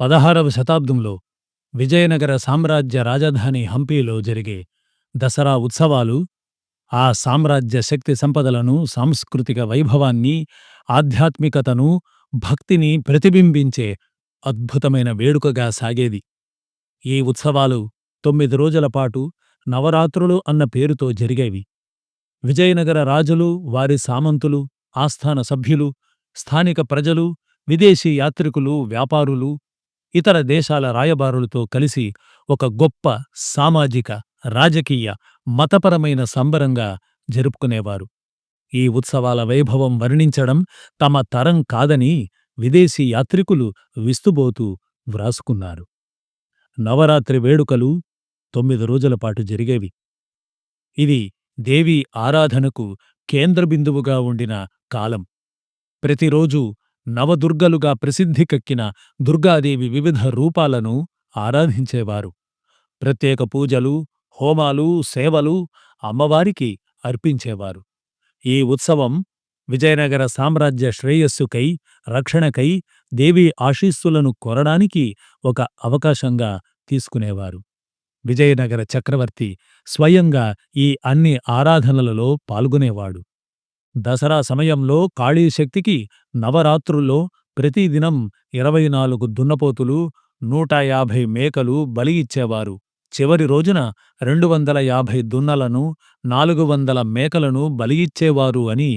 పదహారవ శతాబ్దంలో విజయనగర సామ్రాజ్య రాజధాని హంపీలో జరిగే దసరా ఉత్సవాలు ఆ సామ్రాజ్య శక్తి సంపదలను సాంస్కృతిక వైభవాన్ని ఆధ్యాత్మికతను భక్తిని ప్రతిబింబించే అద్భుతమైన వేడుకగా సాగేది. ఈ ఉత్సవాలు తొమ్మిది రోజుల పాటు నవరాత్రులు అన్న పేరుతో జరిగేవి. విజయనగర రాజులు వారి సామంతులు ఆస్థాన సభ్యులు స్థానిక ప్రజలు విదేశీ యాత్రికులు వ్యాపారులు ఇతర దేశాల రాయబారులతో కలిసి ఒక గొప్ప సామాజిక రాజకీయ మతపరమైన సంబరంగా జరుపుకునేవారు. ఈ ఉత్సవాల వైభవం వర్ణించడం తమ తరం కాదని విదేశీ యాత్రికులు విస్తుబోతూ వ్రాసుకున్నారు. నవరాత్రి వేడుకలు తొమ్మిది రోజుల పాటు జరిగేవి. ఇది దేవీ ఆరాధనకు కేంద్రబిందువుగా ఉండిన కాలం. ప్రతిరోజూ నవదుర్గలుగా ప్రసిద్ధికెక్కిన దుర్గాదేవి వివిధ రూపాలను ఆరాధించేవారు. ప్రత్యేక పూజలు హోమాలు సేవలు అమ్మవారికి అర్పించేవారు. ఈ ఉత్సవం విజయనగర సామ్రాజ్య శ్రేయస్సుకై రక్షణకై దేవీ ఆశీస్సులను కొరడానికి ఒక అవకాశంగా తీసుకునేవారు. విజయనగర చక్రవర్తి స్వయంగా ఈ అన్ని ఆరాధనలలో పాల్గొనేవాడు. దసరా సమయంలో కాళీశక్తికి నవరాత్రుల్లో ప్రతిదినం ఇరవై నాలుగు దున్నపోతులు నూట యాభై మేకలు బలి ఇచ్చేవారు. చివరి రోజున రెండు వందల యాభై దున్నలను నాలుగు వందల మేకలను బలి ఇచ్చేవారు అని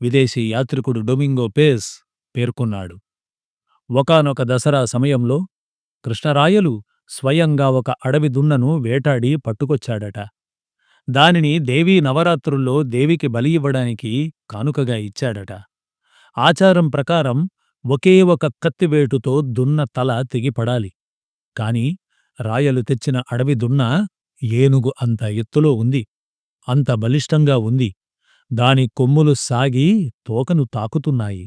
విదేశీ యాత్రికుడు డొమింగో పేస్ పేర్కొన్నాడు. ఒకానొక దసరా సమయంలో కృష్ణరాయలు స్వయంగా ఒక అడవి దున్నను వేటాడి పట్టుకొచ్చాడట. దానిని దేవీ నవరాత్రుల్లో దేవికి బలి ఇవ్వడానికి కానుకగా ఇచ్చాడట. ఆచారం ప్రకారం ఒకే ఒక కత్తివేటుతో దున్న తల తెగిపడాలి కాని రాయలు తెచ్చిన అడవి దున్న ఏనుగు అంత ఎత్తులో ఉంది. అంత బలిష్టంగా ఉంది. దాని కొమ్ములు సాగి తోకను తాకుతున్నాయి.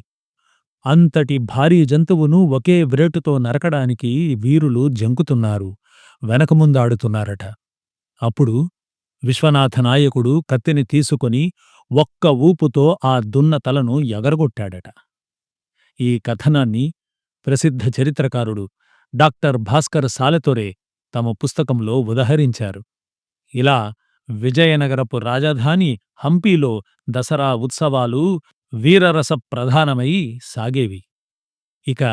అంతటి భారీ జంతువును ఒకే వ్రేటుతో నరకడానికి వీరులు జంకుతున్నారు. వెనకముందాడుతున్నారట అప్పుడు విశ్వనాథనాయకుడు కత్తిని తీసుకొని ఒక్క ఊపుతో ఆ దున్న తలను ఎగరగొట్టాడట. ఈ కథనాన్ని ప్రసిద్ధ చరిత్రకారుడు డాక్టర్ భాస్కర్ సాలెతొరే తమ పుస్తకంలో ఉదహరించారు. ఇలా విజయనగరపు రాజధాని హంపీలో దసరా ఉత్సవాలు వీరరస ప్రధానమై సాగేవి. ఇక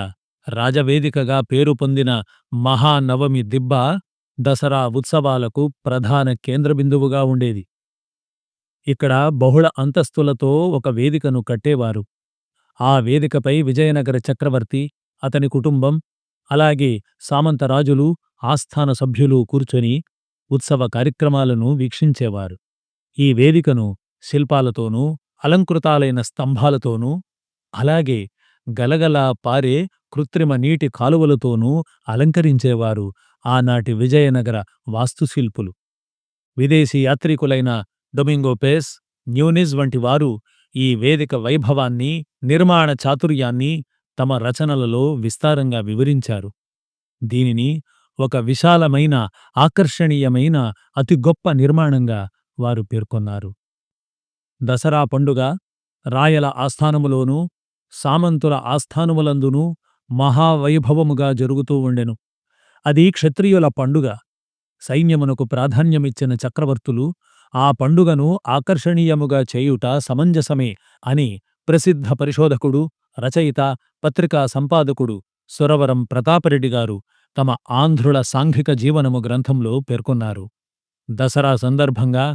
రాజవేదికగా పేరు పొందిన మహానవమి దిబ్బ దసరా ఉత్సవాలకు ప్రధాన కేంద్రబిందువుగా ఉండేది. ఇక్కడ బహుళ అంతస్తులతో ఒక వేదికను కట్టేవారు. ఆ వేదికపై విజయనగర చక్రవర్తి అతని కుటుంబం అలాగే సామంతరాజులు ఆస్థాన సభ్యులు కూర్చొని ఉత్సవ కార్యక్రమాలను వీక్షించేవారు. ఈ వేదికను శిల్పాలతోనూ అలంకృతాలైన స్తంభాలతోనూ అలాగే గలగలా పారే కృత్రిమ నీటి కాలువలతోనూ అలంకరించేవారు ఆనాటి విజయనగర వాస్తుశిల్పులు. విదేశీ యాత్రికులైన డొమింగో పేస్ న్యూనిజ్ వంటి వారు ఈ వేదిక వైభవాన్ని నిర్మాణ చాతుర్యాన్ని తమ రచనలలో విస్తారంగా వివరించారు. దీనిని ఒక విశాలమైన ఆకర్షణీయమైన అతి గొప్ప నిర్మాణంగా వారు పేర్కొన్నారు. దసరా పండుగ రాయల ఆస్థానములోనూ సామంతుల ఆస్థానములందునూ మహావైభవముగా జరుగుతూ ఉండెను. అది క్షత్రియుల పండుగ. సైన్యమునకు ప్రాధాన్యమిచ్చిన చక్రవర్తులు ఆ పండుగను ఆకర్షణీయముగా చేయుట సమంజసమే అని ప్రసిద్ధ పరిశోధకుడు రచయిత పత్రికా సంపాదకుడు సురవరం ప్రతాపరెడ్డిగారు తమ ఆంధ్రుల సాంఘిక జీవనము గ్రంథంలో పేర్కొన్నారు. దసరా సందర్భంగా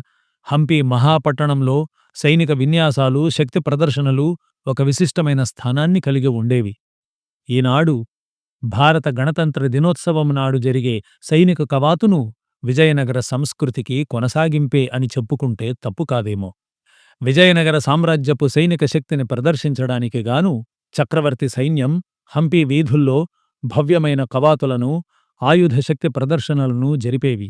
హంపి మహాపట్టణంలో సైనిక విన్యాసాలు శక్తి ప్రదర్శనలు ఒక విశిష్టమైన స్థానాన్ని కలిగి ఉండేవి. ఈనాడు భారత గణతంత్ర దినోత్సవం నాడు జరిగే సైనిక కవాతును విజయనగర సంస్కృతికి కొనసాగింపే అని చెప్పుకుంటే తప్పు కాదేమో. విజయనగర సామ్రాజ్యపు సైనిక శక్తిని ప్రదర్శించడానికి గాను చక్రవర్తి సైన్యం హంపి వీధుల్లో భవ్యమైన కవాతులను ఆయుధశక్తి ప్రదర్శనలను జరిపేవి.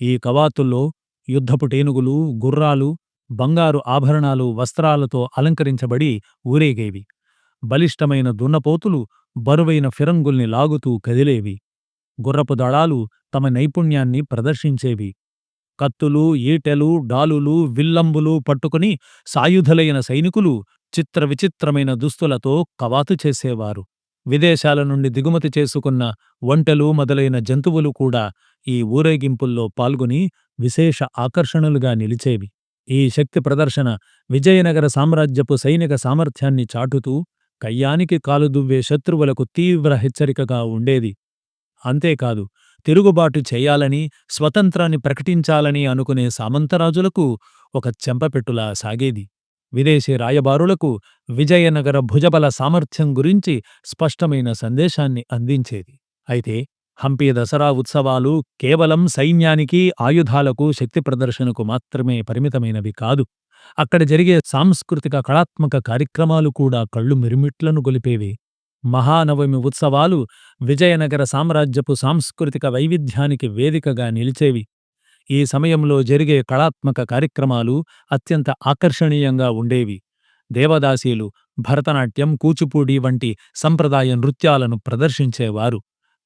ఈ కవాతుల్లో యుద్ధపు టేనుగులు గుర్రాలు బంగారు ఆభరణాలు వస్త్రాలతో అలంకరించబడి ఊరేగేవి. బలిష్టమైన దున్నపోతులు బరువైన ఫిరంగుల్ని లాగుతూ కదిలేవి. గుర్రపు దళాలు తమ నైపుణ్యాన్ని ప్రదర్శించేవి. కత్తులు ఈటెలు డాలులు విల్లంబులు పట్టుకుని సాయుధులైన సైనికులు చిత్ర విచిత్రమైన దుస్తులతో కవాతు చేసేవారు. విదేశాల నుండి దిగుమతి చేసుకున్న ఒంటెలు మొదలైన జంతువులు కూడా ఈ ఊరేగింపుల్లో పాల్గొని విశేష ఆకర్షణలుగా నిలిచేవి. ఈ శక్తి ప్రదర్శన విజయనగర సామ్రాజ్యపు సైనిక సామర్థ్యాన్ని చాటుతూ కయ్యానికి కాలుదువ్వే శత్రువులకు తీవ్ర హెచ్చరికగా ఉండేది. అంతేకాదు తిరుగుబాటు చేయాలని స్వతంత్రాన్ని ప్రకటించాలని అనుకునే సామంతరాజులకు ఒక చెంపపెట్టులా సాగేది. విదేశీ రాయబారులకు విజయనగర భుజబల సామర్థ్యం గురించి స్పష్టమైన సందేశాన్ని అందించేది. అయితే హంపి దసరా ఉత్సవాలు కేవలం సైన్యానికి ఆయుధాలకు శక్తి ప్రదర్శనకు మాత్రమే పరిమితమైనవి కాదు. అక్కడ జరిగే సాంస్కృతిక కళాత్మక కార్యక్రమాలు కూడా కళ్ళు మిరుమిట్లను గొలిపేవి. మహానవమి ఉత్సవాలు విజయనగర సామ్రాజ్యపు సాంస్కృతిక వైవిధ్యానికి వేదికగా నిలిచేవి. ఈ సమయంలో జరిగే కళాత్మక కార్యక్రమాలు అత్యంత ఆకర్షణీయంగా ఉండేవి. దేవదాసీలు భరతనాట్యం కూచిపూడి వంటి సంప్రదాయ నృత్యాలను ప్రదర్శించేవారు.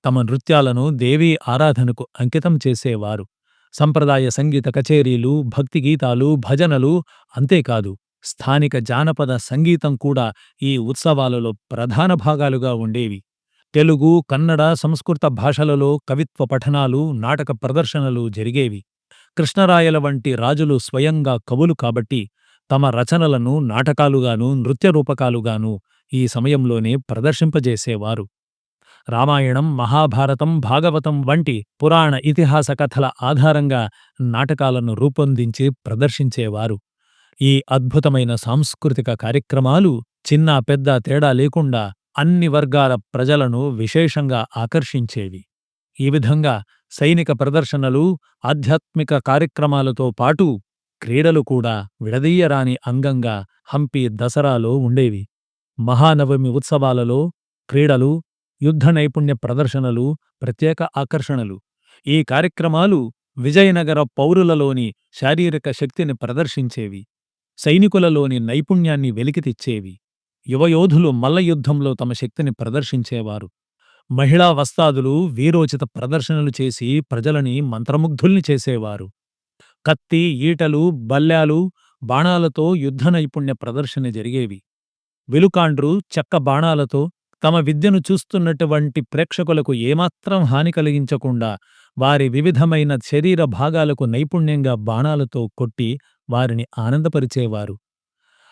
తమ నృత్యాలను దేవీ ఆరాధనకు అంకితం చేసేవారు. సంప్రదాయ సంగీత కచేరీలు భక్తి గీతాలు భజనలు అంతేకాదు. స్థానిక జానపద సంగీతం కూడా ఈ ఉత్సవాలలో ప్రధాన భాగాలుగా ఉండేవి. తెలుగు కన్నడ సంస్కృత భాషలలో కవిత్వ పఠనాలు నాటక ప్రదర్శనలు జరిగేవి. కృష్ణరాయల వంటి రాజులు స్వయంగా కవులు కాబట్టి తమ రచనలను నాటకాలుగాను నృత్య రూపకాలుగాను ఈ సమయంలోనే ప్రదర్శింపజేసేవారు. రామాయణం మహాభారతం భాగవతం వంటి పురాణ ఇతిహాస కథల ఆధారంగా నాటకాలను రూపొందించి ప్రదర్శించేవారు. ఈ అద్భుతమైన సాంస్కృతిక కార్యక్రమాలు చిన్న పెద్ద తేడా లేకుండా అన్ని వర్గాల ప్రజలను విశేషంగా ఆకర్షించేవి. ఈ విధంగా సైనిక ప్రదర్శనలు ఆధ్యాత్మిక కార్యక్రమాలతో పాటు క్రీడలు కూడా విడదీయరాని అంగంగా హంపి దసరాలో ఉండేవి. మహానవమి ఉత్సవాలలో క్రీడలు యుద్ధ నైపుణ్య ప్రదర్శనలు ప్రత్యేక ఆకర్షణలు. ఈ కార్యక్రమాలు విజయనగర పౌరులలోని శారీరక శక్తిని ప్రదర్శించేవి. సైనికులలోని నైపుణ్యాన్ని వెలికితెచ్చేవి యువయోధులు మల్లయుద్ధంలో తమ శక్తిని ప్రదర్శించేవారు. మహిళా వస్తాదులు వీరోచిత ప్రదర్శనలు చేసి ప్రజలని మంత్రముగ్ధుల్ని చేసేవారు. కత్తి ఈటలు బల్లాలు బాణాలతో యుద్ధ నైపుణ్య ప్రదర్శన జరిగేవి. విలుకాండ్రు చెక్క బాణాలతో తమ విద్యను చూస్తున్నటువంటి ప్రేక్షకులకు ఏమాత్రం హాని కలిగించకుండా వారి వివిధమైన శరీర భాగాలకు నైపుణ్యంగా బాణాలతో కొట్టి వారిని ఆనందపరిచేవారు.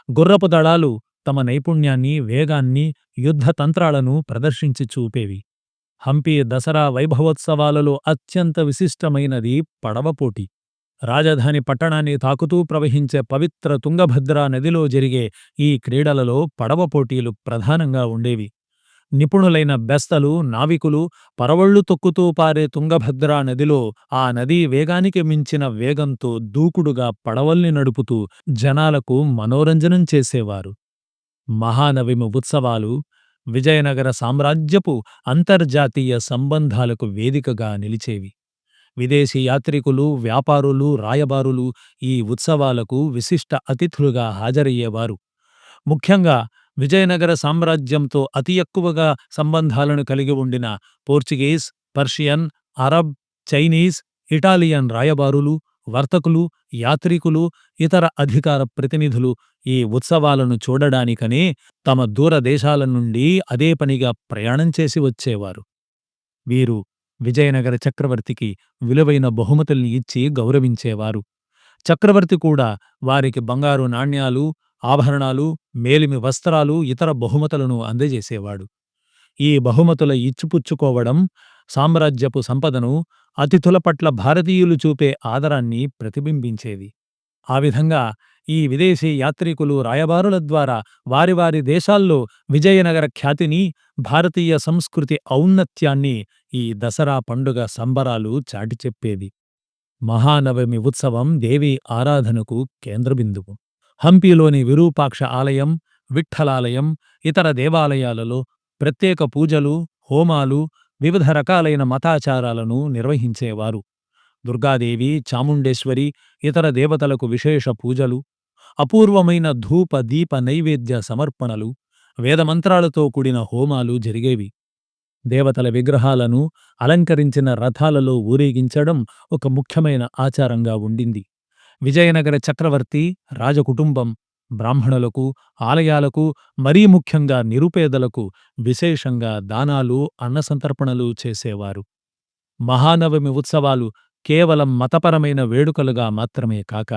గుర్రపు దళాలు తమ నైపుణ్యాన్ని వేగాన్ని యుద్ధతంత్రాలను ప్రదర్శించి చూపేవి. హంపి దసరా వైభవోత్సవాలలో అత్యంత విశిష్టమైనది పడవపోటీ రాజధాని పట్టణాన్ని తాకుతూ ప్రవహించే పవిత్ర తుంగభద్రా నదిలో జరిగే ఈ క్రీడలలో పడవ పోటీలు ప్రధానంగా ఉండేవి. నిపుణులైన బెస్తలు నావికులు పరవళ్ళు తొక్కుతూ పారే తుంగభద్రా నదిలో ఆ నదీ వేగానికి మించిన వేగంతో దూకుడుగా పడవల్ని నడుపుతూ జనాలకు మనోరంజనం చేసేవారు. మహానవమి ఉత్సవాలు విజయనగర సామ్రాజ్యపు అంతర్జాతీయ సంబంధాలకు వేదికగా నిలిచేవి. విదేశీ యాత్రికులు వ్యాపారులు రాయబారులు ఈ ఉత్సవాలకు విశిష్ట అతిథులుగా హాజరయ్యేవారు. ముఖ్యంగా విజయనగర సామ్రాజ్యంతో అతి ఎక్కువగా సంబంధాలను కలిగి ఉండిన Portuguese Persian Arab Chinese Italian రాయబారులు వర్తకులు యాత్రికులు ఇతర అధికార ప్రతినిధులు ఈ ఉత్సవాలను చూడడానికనే తమ దూరదేశాల నుండి అదే పనిగా ప్రయాణం చేసి వచ్చేవారు. వీరు విజయనగర చక్రవర్తికి విలువైన బహుమతుల్ని ఇచ్చి గౌరవించేవారు. చక్రవర్తి కూడా వారికి బంగారు నాణ్యాలు ఆభరణాలు మేలిమి వస్త్రాలు ఇతర బహుమతులను అందజేసేవాడు. ఈ బహుమతుల ఇచ్చిపుచ్చుకోవడం సామ్రాజ్యపు సంపదను అతిథుల పట్ల భారతీయులు చూపే ఆదరాన్ని ప్రతిబింబించేది. ఆ విధంగా ఈ విదేశీ యాత్రికులు రాయబారుల ద్వారా వారి వారి దేశాల్లో విజయనగర ఖ్యాతిని భారతీయ సంస్కృతి ఔన్నత్యాన్ని ఈ దసరా పండుగ సంబరాలు చాటిచెప్పేవి మహానవమి ఉత్సవం దేవీ ఆరాధనకు కేంద్రబిందువు. హంపీలోని విరూపాక్ష ఆలయం విఠ్ఠలాలయం ఇతర దేవాలయాలలో ప్రత్యేక పూజలు హోమాలు వివిధ రకాలైన మతాచారాలను నిర్వహించేవారు. దుర్గాదేవి చాముండేశ్వరి ఇతర దేవతలకు విశేష పూజలు అపూర్వమైన ధూప దీప నైవేద్య సమర్పణలు వేదమంత్రాలతో కూడిన హోమాలు జరిగేవి. దేవతల విగ్రహాలను అలంకరించిన రథాలలో ఊరేగించడం ఒక ముఖ్యమైన ఆచారంగా ఉండింది. విజయనగర చక్రవర్తి రాజకుటుంబం బ్రాహ్మణులకు ఆలయాలకు మరీ ముఖ్యంగా నిరుపేదలకు విశేషంగా దానాలు అన్నసంతర్పణలు చేసేవారు. మహానవమి ఉత్సవాలు కేవలం మతపరమైన వేడుకలుగా మాత్రమే కాక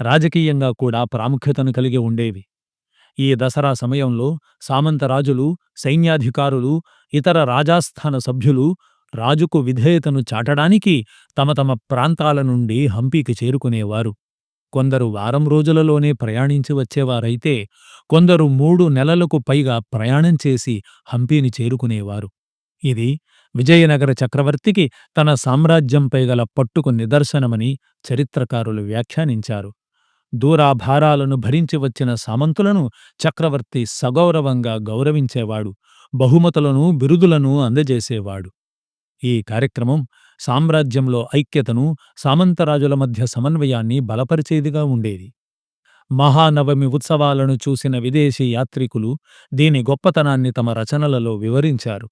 రాజకీయంగా కూడా ప్రాముఖ్యతను కలిగి ఉండేవి. ఈ దసరా సమయంలో సామంతరాజులు సైన్యాధికారులు ఇతర రాజాస్థాన సభ్యులు రాజుకు విధేయతను చాటడానికి తమ తమ ప్రాంతాల నుండి హంపీకి చేరుకునేవారు. కొందరు వారం రోజులలోనే ప్రయాణించి వచ్చేవారైతే కొందరు మూడు నెలలకు పైగా ప్రయాణం చేసి హంపీని చేరుకునేవారు. ఇది విజయనగర చక్రవర్తికి తన సామ్రాజ్యంపై గల పట్టుకు నిదర్శనమని చరిత్రకారులు వ్యాఖ్యానించారు. దూరాభారాలను భరించి వచ్చిన సామంతులను చక్రవర్తి సగౌరవంగా గౌరవించేవాడు బహుమతులను బిరుదులను అందజేసేవాడు. ఈ కార్యక్రమం సామ్రాజ్యంలో ఐక్యతను సామంతరాజుల మధ్య సమన్వయాన్ని బలపరిచేదిగా ఉండేది. మహానవమి ఉత్సవాలను చూసిన విదేశీ యాత్రికులు దీని గొప్పతనాన్ని తమ రచనలలో వివరించారు.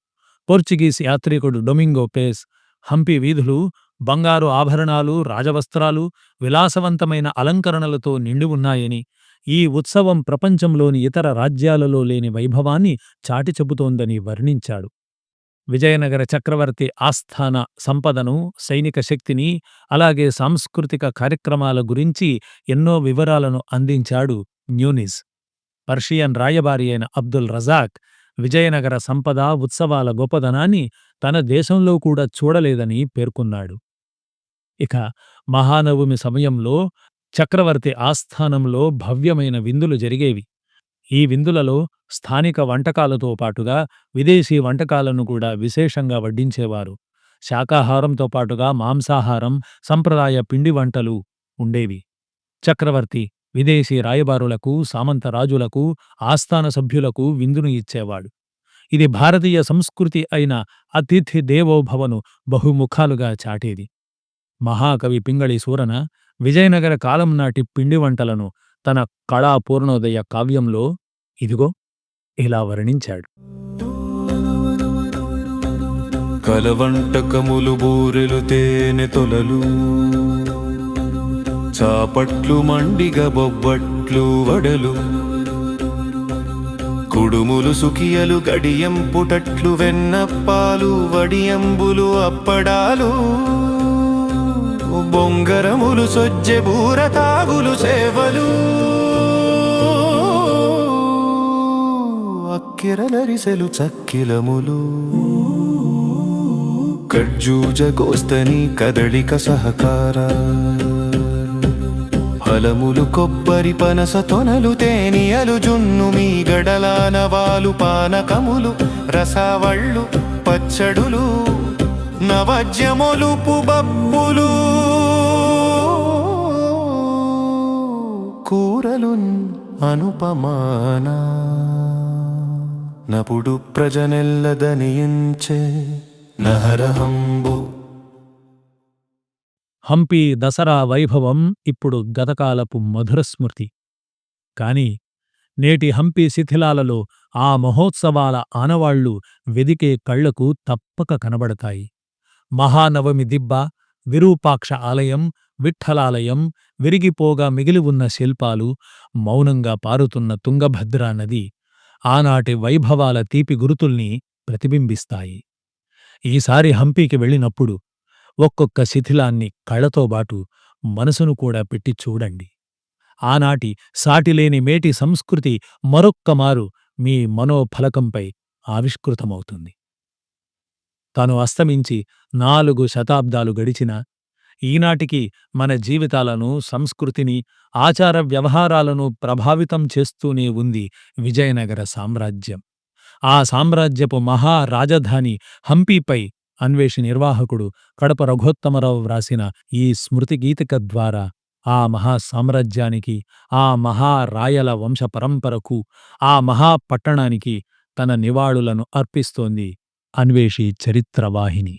పోర్చుగీస్ యాత్రికుడు డొమింగో పేస్ హంపి వీధులు బంగారు ఆభరణాలు రాజవస్త్రాలు విలాసవంతమైన అలంకరణలతో నిండి ఉన్నాయని ఈ ఉత్సవం ప్రపంచంలోని ఇతర రాజ్యాలలో లేని వైభవాన్ని చాటి చెబుతోందని వర్ణించాడు. విజయనగర చక్రవర్తి ఆస్థాన సంపదను సైనిక శక్తిని అలాగే సాంస్కృతిక కార్యక్రమాల గురించి ఎన్నో వివరాలను అందించాడు న్యూనిస్. పర్షియన్ రాయబారి అయిన అబ్దుల్ రజాక్ విజయనగర సంపద ఉత్సవాల గొప్పదనాన్ని తన దేశంలో కూడా చూడలేదని పేర్కొన్నాడు. ఇక మహానవమి సమయంలో చక్రవర్తి ఆస్థానంలో భవ్యమైన విందులు జరిగేవి. ఈ విందులలో స్థానిక వంటకాలతో పాటుగా విదేశీ వంటకాలను కూడా విశేషంగా వడ్డించేవారు. శాకాహారంతో పాటుగా మాంసాహారం సంప్రదాయ పిండి వంటలు ఉండేవి. చక్రవర్తి విదేశీ రాయబారులకు సామంత రాజులకు ఆస్థాన సభ్యులకు విందును ఇచ్చేవాడు. ఇది భారతీయ సంస్కృతి అయిన అతిథి దేవోభవను బహుముఖాలుగా చాటేది. మహాకవి పింగళి సూరన విజయనగర కాలం నాటి పిండి వంటలను తన కళా పూర్ణోదయ కావ్యంలో ఇదిగో ఇలా వర్ణించాడు. కలవంటకములు బూరెలు తేనె తొలలు చాపట్లు మండిగ బొబ్బట్లు వడలు కుడుములు సుఖియలు గడియం పుటట్లు వెన్నప్పాలు వడియంబులు అప్పడాలు. బొంగరములు సొజ్జె బూర తాగులు సేవలు. అక్కిరలరిసెలు చక్కిలములు. కడ్జూజ గోస్తని కదళిక సహకార. ఫలములు కొబ్బరి పనస తొనలు తేనియలు జున్ను మీ గడలానవాలు పానకములు రసవళ్ళు పచ్చడులు నవజ్యములుపు బబ్బులు. కూరలున్ అనుపమానా. నపుడు ప్రజనెల్లదనియించే నహరహంబు. హంపి దసరా వైభవం ఇప్పుడు గతకాలపు మధుర స్మృతి. కాని నేటి హంపి శిథిలాలలో ఆ మహోత్సవాల ఆనవాళ్ళు వెదికే కళ్ళకు తప్పక కనబడతాయి. మహానవమి దిబ్బ విరూపాక్ష ఆలయం విఠ్ఠలాలయం విరిగిపోగా మిగిలి ఉన్న శిల్పాలు మౌనంగా పారుతున్న తుంగభద్రా నది ఆనాటి వైభవాల తీపి గురుతుల్ని ప్రతిబింబిస్తాయి. ఈసారి హంపీకి వెళ్ళినప్పుడు ఒక్కొక్క శిథిలాన్ని కళ్ళతోబాటు మనసును కూడా పెట్టి చూడండి. ఆనాటి సాటిలేని మేటి సంస్కృతి మరొక్కమారు మీ మనోఫలకంపై ఆవిష్కృతమవుతుంది. తాను అస్తమించి నాలుగు శతాబ్దాలు గడిచినా ఈనాటికి మన జీవితాలను సంస్కృతిని ఆచార వ్యవహారాలను ప్రభావితం చేస్తూనే ఉంది విజయనగర సామ్రాజ్యం. ఆ సామ్రాజ్యపు మహా రాజధాని హంపీపై అన్వేషి నిర్వాహకుడు కడప రఘోత్తమరావు వ్రాసిన ఈ స్మృతిగీతిక ద్వారా ఆ మహా సామ్రాజ్యానికి ఆ మహా రాయల ఆ మహా పట్టణానికి తన నివాళులను అర్పిస్తోంది అన్వేషి చరిత్రవాహిని.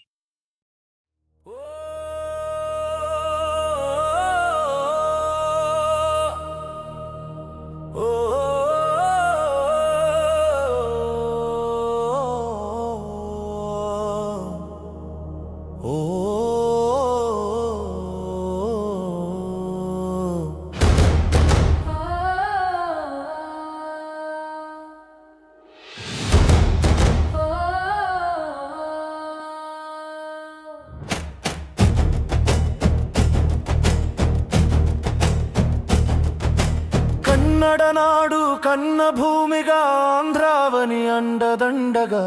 కన్నడనాడు కన్న భూమిగా ఆంధ్రావని అండదండగా.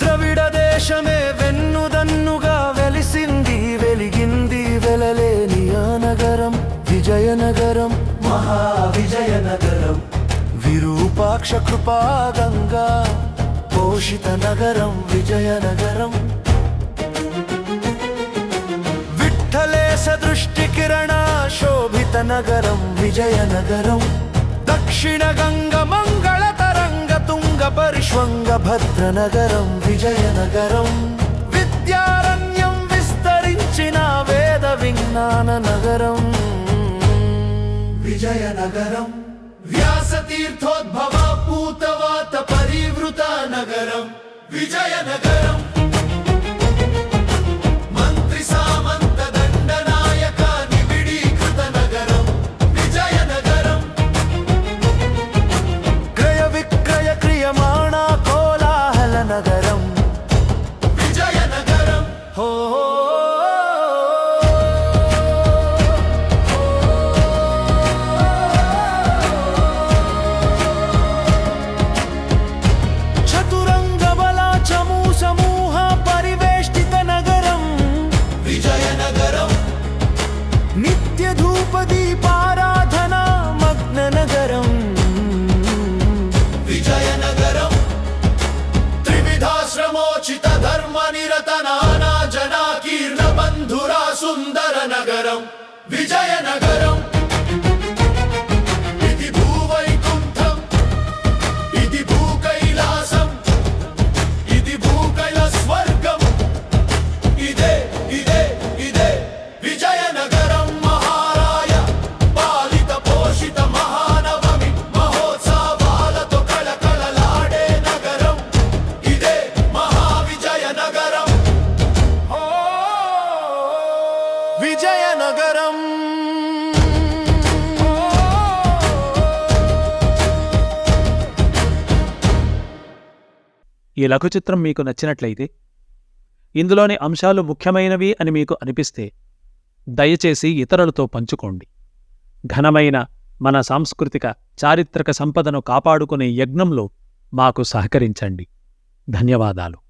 ద్రవిడ దేశమే వెన్నుదన్నుగా వెలిసింది వెలిగింది వెలలేని ఆ నగరం విజయనగరం మహా విజయనగరం విరూపాక్ష కృపాగంగా పోషిత నగరం విజయనగరం. విఠలేశ దృష్టి నగరం విజయనగరం. దక్షిణ గంగ మంగళ తరంగ తుంగ పరిష్వంగ భద్ర నగరం విజయనగరం. విద్యారణ్యం విస్తరించిన వేద విజ్ఞాన నగరం. విజయనగరం. వ్యాసతీర్థోద్భవ పూతవాత పరివృత నగరం. విజయనగరం. విజయనగరం ఈ లఘుచిత్రం మీకు నచ్చినట్లయితే ఇందులోని అంశాలు ముఖ్యమైనవి అని మీకు అనిపిస్తే దయచేసి ఇతరులతో పంచుకోండి. ఘనమైన మన సాంస్కృతిక చారిత్రక సంపదను కాపాడుకునే యజ్ఞంలో మాకు సహకరించండి. ధన్యవాదాలు.